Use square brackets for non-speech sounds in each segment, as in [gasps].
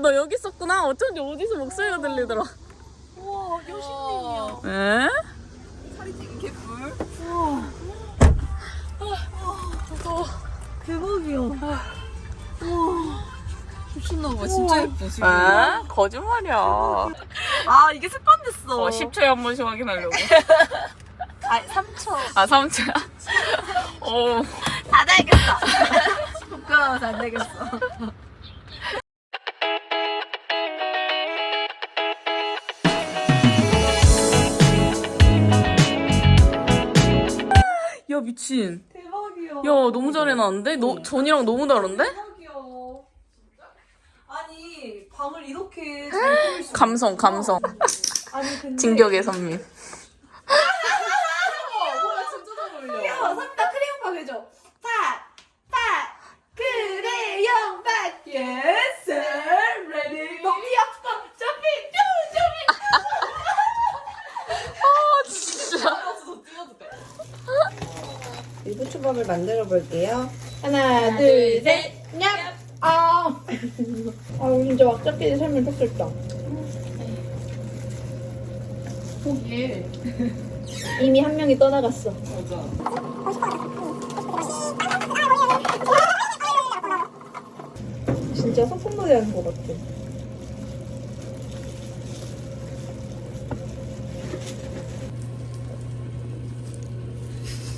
너 여기 있었구나. 어쩐지 어디서 목소리가 들리더라. 우와 여신님이야. 에? 살이 찌긴 개뿔. 대박이야. 미친놈아 진짜 예뻐 지금. 에? 거짓말이야. 아 이게 습관됐어. 어, 10초에 한 번씩 확인하려고. [laughs] 아 3초. 아, 3초야? [laughs] 어. 안 되겠어. [laughs] 부끄러워서 안 되겠어. 야, 미친. 대박이야. 야, 너무 잘 해놨는데? 너, 전이랑 너무 다른데? 대박이야. 아니 방을 이렇게 [gasps] 잘 꾸밀 수 감성, 감성. 아니 근데 진격의 선미. 뭐야 진짜 잘 어울려. 야, 삼다 크레용 박 해줘. pat, pat, 크레용 박. Yes, sir. Ready. 너무 예뻐. 점핑, 점핑, 점핑. 진짜. 유부초밥을 만들어 볼게요. 하나, 둘, 셋, 냠. 아, [laughs] 아, 진짜 왁자끼리 삶을 탔을다. 포기해. 이미 한 명이 떠나갔어. 맞아. 진짜 소품 놀이 하는 것 같아.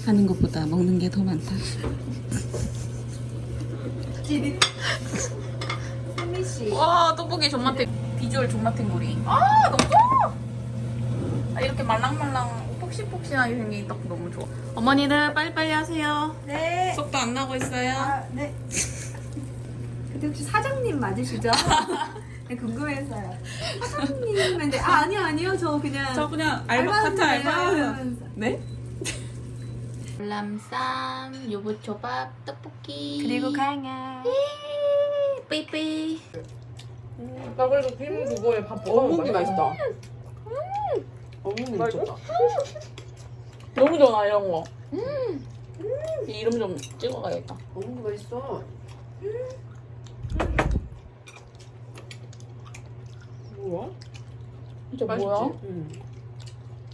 하는 것보다 먹는 게 더 많다. 와 떡볶이 존맛탱 비주얼 존맛탱구리 아 너무 좋아 아, 이렇게 말랑말랑 폭신폭신하게 생긴 떡 너무 좋아 어머니들 빨리빨리 하세요 네. 속도 안 나고 있어요 아, 네. 근데 혹시 사장님 맞으시죠? [laughs] 네, 궁금했어요. 사장님인데 아 아니요 아니요 저 그냥 저 그냥 알바 알바예요 알바 하면서. 네? 람쌈 유부초밥 떡볶이 그리고 강아. 삐삐 나 그래도 빔 그거에 밥 어묵이 맛있다. 어묵이 미쳤다. [laughs] 너무 좋아 이런 거 음. 이 이름 좀 찍어가야겠다 어묵이 맛있어. 뭐야? 진짜 맛있지? 뭐야? 응.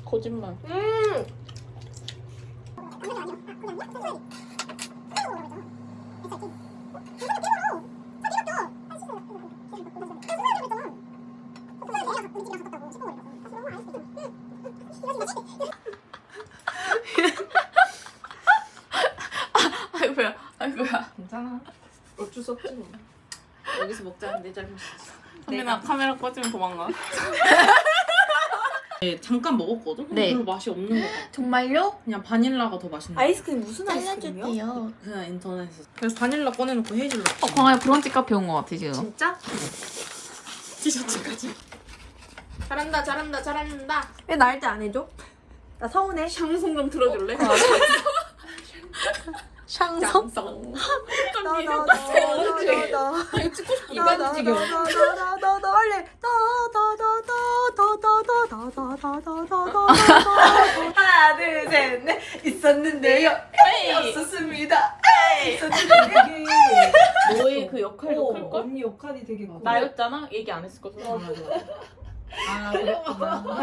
거짓말 음. [laughs] 아이고야 아이고야 괜찮아. 어쩔 수 없지 뭐. 여기서 먹자는 내 잘못이지. 선민아 카메라 꺼지면 도망가 [laughs] 네, 잠깐 먹었거든? 네. 별로 맛이 없는 것 같아. 정말요? 그냥 바닐라가 더 맛있는 거 아이스크림 무슨 아이스크림이요? 잘라줄게요 그냥 인터넷에서. 그래서 바닐라 꺼내놓고 헤이즐넛. 어 광아야 브런치 카페 온거 같아 지금 진짜? [laughs] 티셔츠까지. 잘한다 잘한다 잘한다 왜 나할 때안 해줘? 나 서운해. 샹송 좀 틀어줄래? 샹성. [laughs] 샹송 나나 나 나 나나. 이거 찍고 싶어 이만 지겨워. 나나 나 나 나 하나 둘 셋 넷 있었는데요. 없었습니다. 있었는데요. 너의 그 역할도 어, 클걸? 언니 역할이 되게 커. 나였잖아? 얘기 안 했을 거죠? 아, 그랬구나. [laughs]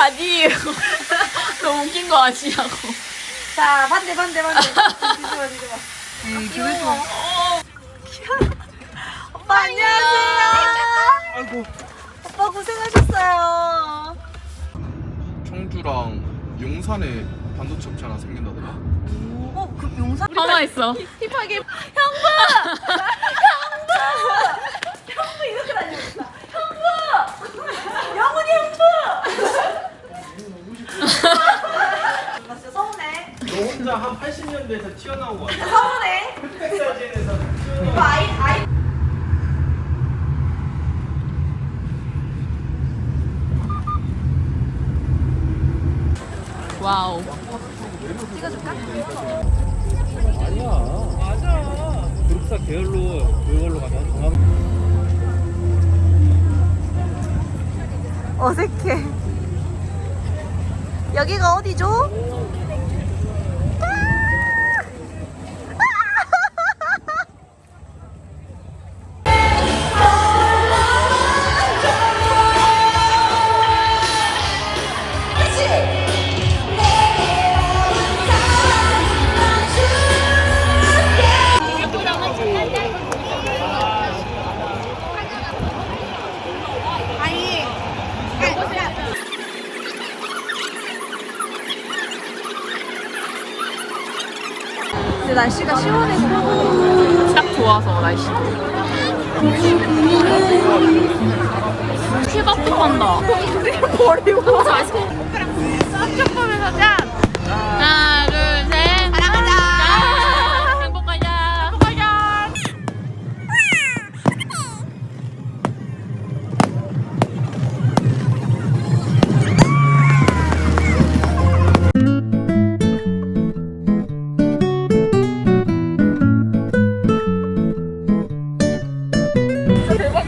아니 [laughs] 너무 웃긴 거 아니냐고 자 반대 반대 반대. 뒤집어 뒤집어. 귀여워. 오빠 안녕하세요. 아이고 오빠 고생하셨어요. 청주랑 용산에 반도체 업체 하나 생긴다더라 어, 그 용산 하나 있어 힙하게 형부! 형부! 이렇게 다녔다. 형부! 영훈이 형부! 나 진짜 서운해. 너 혼자 한 80년대에서 튀어나온 거 같아 서운해. 백사진에서 오빠 아이, 아이. 와우 그룹사 계열로 그걸로 가면 종합 어색해. 여기가 어디죠? 날씨가 시원해서 딱 좋아서 날씨도. 케밥도 판다. 버리고. 쪽밥에서 짠.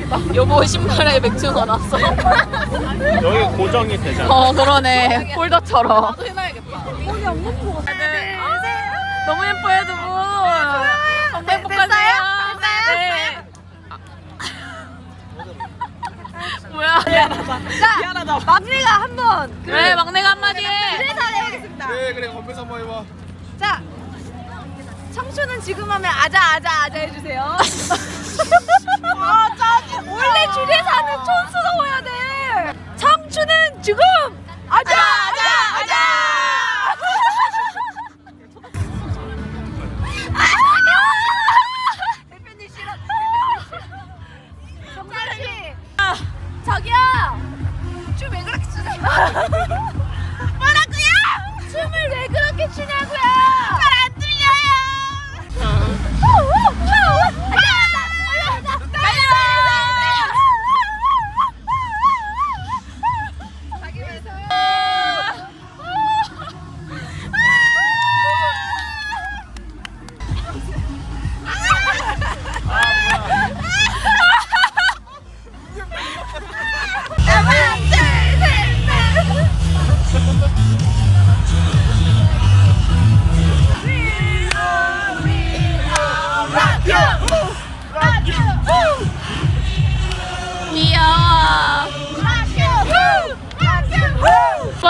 [laughs] 여보 신발에 맥주 넣어놨어. 여기 고정이 되잖아. 어 그러네 폴더처럼. 나도 해놔야겠다. 너무 예뻐요 두 분. 너무 행복하세요. 네. [laughs] 뭐야? 자 막내가 한번 그래 막내가 한마디 해. 그래서 해보겠습니다 그래 그래 건배사 한번 해봐 자 청춘은 지금 하면 아자 아자 아자 해주세요 아 [laughs] 원래 줄에서는 촌수가 해야 돼. 청춘은 지금 아자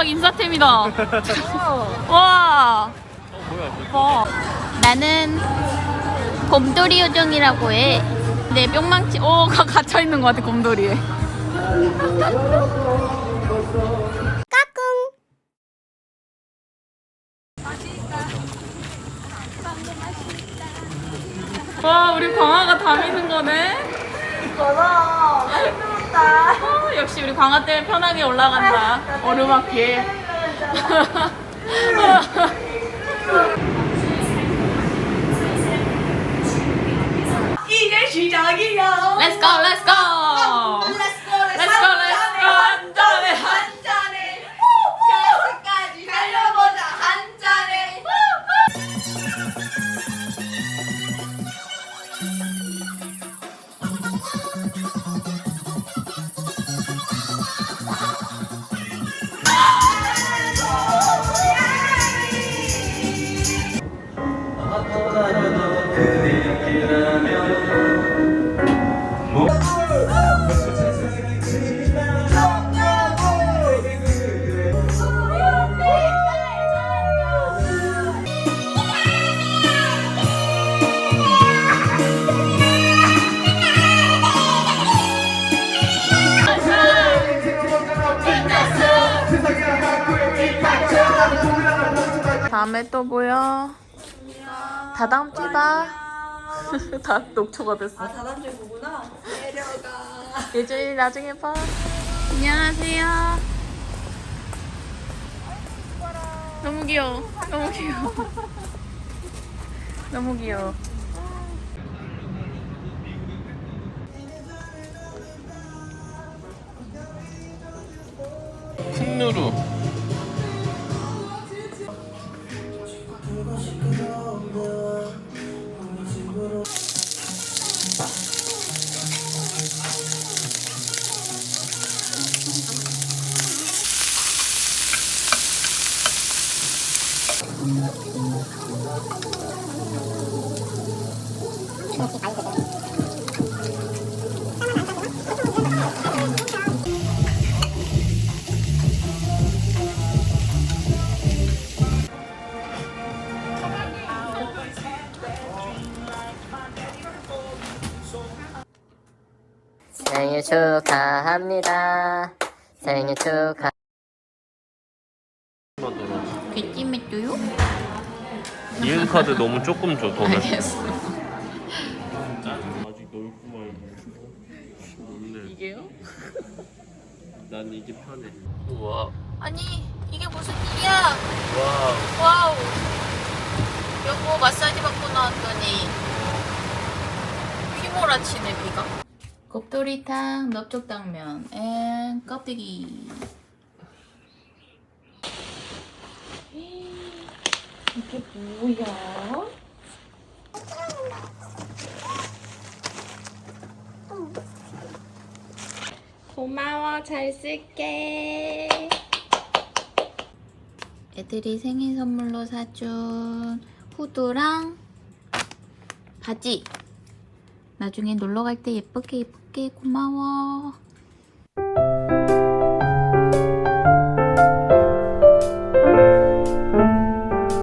수박 인사템이다. 와. 와. 나는 곰돌이 요정이라고 해. 내 뿅망치. 오, 가- 갇혀 있는 것 같아 곰돌이에. 와, 우리 광아가 다 미는 거네. 걸어. 나 힘들었다. 어, 역시 우리 광아 때문에 편하게 올라간다. 오르막길. 다음에 또 보여. 다 다음 주에 봐. 다 녹초가 됐어. 다다음 주에 보구나. 내려가. 예준이 나중에 봐. 안녕하세요. 너무 귀여워. 너무 귀여워. [laughs] 너무 귀여워. 쿵누루 생일 축하합니다. 생일 축하. 귀찜했죠요? 이응 카드 너무 조금 줘 돈을. 알겠어. 아직 넓구만. 뭔데? 이게요? 난 이게 편해. 우와. 아니 이게 무슨 일이야? 와우. 와우. 여보 마사지 받고 나왔더니 휘몰아치네 비가. 곱돌이탕, 넓적당면, 앤 껍데기. 이게 뭐야? 고마워, 잘 쓸게. 애들이 생일 선물로 사준 후드랑 바지. 나중에 놀러 갈 때 예쁘게 예쁘게 고마워.